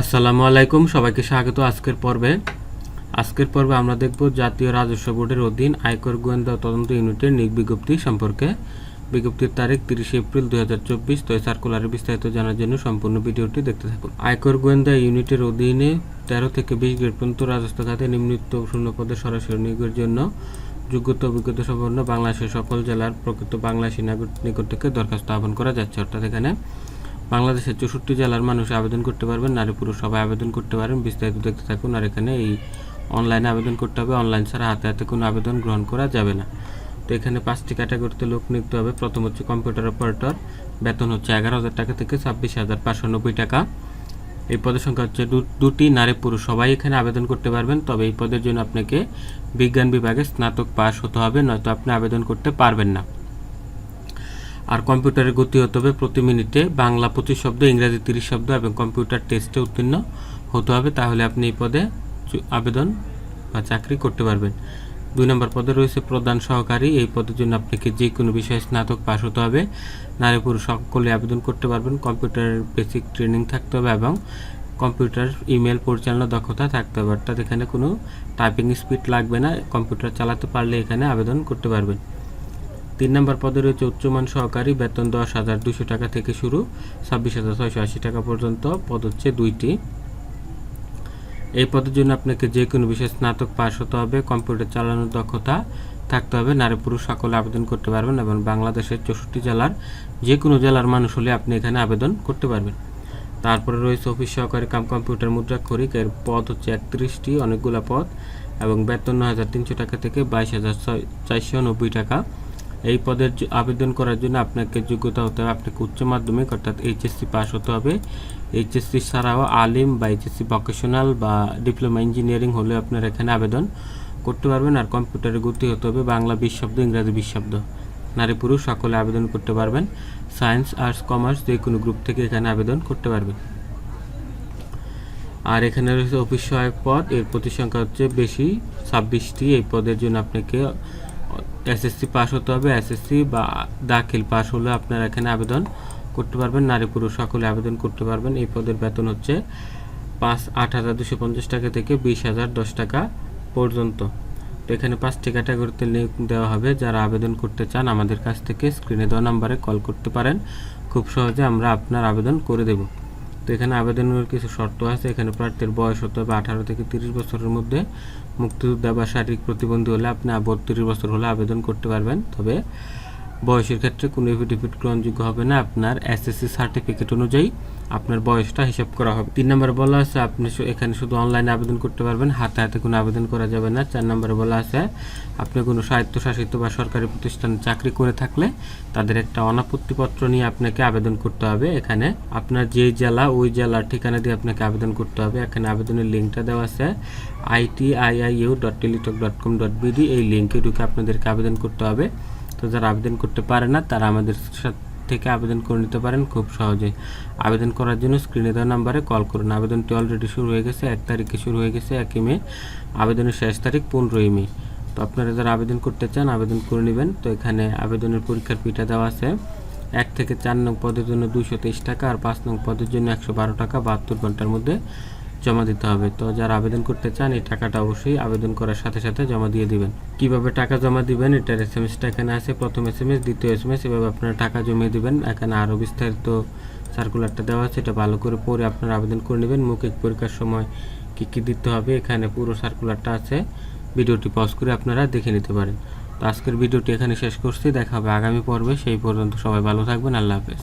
আসসালামু আলাইকুম, সবাইকে স্বাগত আজকের পর্বে। আজকের পর্বে আমরা দেখব জাতীয় রাজস্ব বোর্ডের অধীন আয়কর গোয়েন্দা তদন্ত ইউনিটের নিয়োগ বিজ্ঞপ্তি সম্পর্কে। বিজ্ঞপ্তির তারিখ তিরিশে এপ্রিল দুই হাজার চব্বিশ, তো সার্কুলারে বিস্তারিত জানার জন্য সম্পূর্ণ ভিডিওটি দেখতে থাকুন। আয়কর গোয়েন্দা ইউনিটের অধীনে তেরো থেকে বিশ গ্রেড পর্যন্ত রাজস্ব খাতে নিম্নিত শূন্য পদে সরাসরি নিয়োগের জন্য যোগ্যতা, অভিজ্ঞতা সম্পন্ন বাংলাদেশের সকল জেলার প্রকৃত বাংলাদেশী নাগরিক নিকট থেকে দরখাস্ত আহ্বান করা যাচ্ছে। অর্থাৎ এখানে বাংলাদেশের চৌষট্টি জেলার মানুষ আবেদন করতে পারবেন, নারী পুরুষ সবাই আবেদন করতে পারেন। বিস্তারিত দেখতে থাকুন আর এখানে এই অনলাইনে আবেদন করতে হবে। অনলাইন ছাড়া হাতে হাতে কোনো আবেদন গ্রহণ করা যাবে না। তো এখানে পাঁচটি ক্যাটাগরিতে লোক নিতে হবে। প্রথম হচ্ছে কম্পিউটার অপারেটর বেতন হচ্ছে এগারো হাজার টাকা থেকে ছাব্বিশ হাজার পাঁচশো নব্বই টাকা। এই পদের সংখ্যা হচ্ছে দুটি নারী পুরুষ। সবাই এখানে আবেদন করতে পারবেন, তবে এই পদের জন্য আপনাকে বিজ্ঞান বিভাগে স্নাতক পাস হতে হবে, নয়তো আপনি আবেদন করতে পারবেন না। আর কম্পিউটারের গতি হতে হবে প্রতি মিনিটে বাংলা পঁচিশ শব্দ, ইংরেজি তিরিশ শব্দ এবং কম্পিউটার টেস্টে উত্তীর্ণ হতে হবে। তাহলে আপনি এই পদে আবেদন বা চাকরি করতে পারবেন। দুই নম্বর পদে রয়েছে প্রধান সহকারী। এই পদের জন্য আপনাকে যে কোনো বিষয়ে স্নাতক পাস হতে হবে। নারী পুরুষ সকলে আবেদন করতে পারবেন। কম্পিউটারের বেসিক ট্রেনিং থাকতে হবে এবং কম্পিউটার ইমেল পরিচালনা দক্ষতা থাকতে হবে। অর্থাৎ এখানে কোনো টাইপিং স্পিড লাগবে না। কম্পিউটার চালাতে পারলে এখানে আবেদন করতে পারবেন। তিন নম্বর পদে রয়েছে উচ্চমান সহকারী, বেতন দশ হাজার দুশো টাকা থেকে শুরু, ছাব্বিশ হাজার ছয়শো আশি টাকা পর্যন্ত, পদ হচ্ছে দুইটি। এই পদের জন্য আপনাকে যে কোনো বিষয়ে স্নাতক পাস হতে হবে, কম্পিউটার চালানোর দক্ষতা থাকতে হবে, নারী পুরুষ সকলে আবেদন করতে পারবেন এবং বাংলাদেশের চৌষট্টি জেলার যে কোনো জেলার মানুষ হলে আপনি এখানে আবেদন করতে পারবেন। তারপরে রয়েছে অফিস সহকারী কাম কম্পিউটার মুদ্রাক্ষরিক এর পদ হচ্ছে একত্রিশটি, অনেকগুলো পদ, এবং বেতন নয় হাজার তিনশো টাকা থেকে বাইশ হাজার চারশো নব্বই টাকা। এই পদের আবেদন করার জন্য আপনাকে যোগ্যতা হতে হবে আপনাকে উচ্চ মাধ্যমিক, অর্থাৎ এইচএসসি পাস হতে হবে। এইচএসসি ছাড়াও আলিম বা এইচএসসি ভোকেশনাল বা ডিপ্লোমা ইঞ্জিনিয়ারিং হলে আপনারা এখানে আবেদন করতে পারবেন আর কম্পিউটারে গতি হতে হবে বাংলা বিশ শব্দ ইংরাজি বিশ শব্দ নারী পুরুষ সকলে আবেদন করতে পারবেন। সায়েন্স আর্টস কমার্স যে কোনো গ্রুপ থেকে এখানে আবেদন করতে পারবেন। আর এখানে রয়েছে অফিস সহায়ক পদ, এর প্রতি সংখ্যা হচ্ছে বেশি, ছাব্বিশটি। এই পদের জন্য আপনাকে এসএসসি পাস হতে হবে এসএসসি বা দাখিল পাস হলে আপনারা এখানে আবেদন করতে পারবেন। নারী পুরুষ সকলে আবেদন করতে পারবেন। এই পদের বেতন হচ্ছে পাঁচ আট হাজার দুশো পঞ্চাশ টাকা থেকে বিশ হাজার দশ টাকা পর্যন্ত। তো এখানে পাঁচটি ক্যাটাগরিতে লিঙ্ক দেওয়া হবে। যারা আবেদন করতে চান আমাদের কাছ থেকে স্ক্রিনে দেওয়া নাম্বারে কল করতে পারেন। খুব সহজে আমরা আপনার আবেদন করে দেব। তো এখানে আবেদনের কিছু শর্ত আছে। এখানে প্রার্থীর বয়স হতে হবে আঠারো থেকে তিরিশ বছরের মধ্যে। মুক্তিযোদ্ধা বা শারীরিক প্রতিবন্ধী হলে আপনি বত্রিশ বছর হলে আবেদন করতে পারবেন। তবে বয়সের ক্ষেত্রে কোনো এফিডেভিট গ্রহণযোগ্য হবে না। আপনার এসএসসি সার্টিফিকেট অনুযায়ী আপনার বয়সটা হিসাব করা হবে। তিন নম্বরে বলা আছে, আপনি এখানে শুধু অনলাইনে আবেদন করতে পারবেন, হাতে হাতে কোনো আবেদন করা যাবে না। চার নম্বরে বলা আছে, আপনি কোনো স্বায়ত্তশাসিত বা সরকারি প্রতিষ্ঠানে চাকরি করে থাকলে তাদের একটা অনাপত্তিপত্র নিয়ে আপনাকে আবেদন করতে হবে। এখানে আপনার যে জেলা, ওই জেলার ঠিকানা দিয়ে আপনাকে আবেদন করতে হবে। এখানে আবেদনের লিঙ্কটা দেওয়া আছে ITIIU dot Teletalk dot com dot BD এই লিঙ্কে ঢুকে আপনাদেরকে আবেদন করতে হবে। তো যারা আবেদন করতে পারে না, তারা আমাদের সাথে থেকে আবেদন করে নিতে পারেন খুব সহজে আবেদন করার জন্য স্ক্রিনে দেওয়া নাম্বারে কল করুন। আবেদনটি অলরেডি শুরু হয়ে গেছে, এক তারিখে শুরু হয়ে গেছে একই মে। আবেদনের শেষ তারিখ পনেরোই মে। তো আপনারা যারা আবেদন করতে চান, আবেদন করে নেবেন। তো এখানে আবেদনের পরীক্ষার পিঠা দেওয়া আছে। এক থেকে চার নং পদের জন্য দুশো তেইশ টাকা আর পাঁচ নং পদের জন্য একশো বারো টাকা বাহাত্তর ঘণ্টার মধ্যে। জমা দিতে হবে। তো যারা আবেদন করতে চান, এই টাকাটা অবশ্যই আবেদন করার সাথে সাথে জমা দিয়ে দিবেন। কীভাবে টাকা জমা দিবেন, এটার এস এম এসটা এখানে আছে। প্রথম এস এম এস দ্বিতীয় এস এম এস এভাবে আপনারা টাকা জমিয়ে দিবেন। এখানে আরও বিস্তারিত সার্কুলারটা দেওয়া আছে, এটা ভালো করে পড়ে আপনারা আবেদন করে নেবেন। মৌখিক পরীক্ষার সময় কী কী দিতে হবে, এখানে পুরো সার্কুলারটা আছে। ভিডিওটি পজ করে আপনারা দেখে নিতে পারেন। তো আজকের ভিডিওটি এখানে শেষ করছি। দেখা হবে আগামী পর্বে। সেই পর্যন্ত সবাই ভালো থাকবেন। আল্লাহ হাফেজ।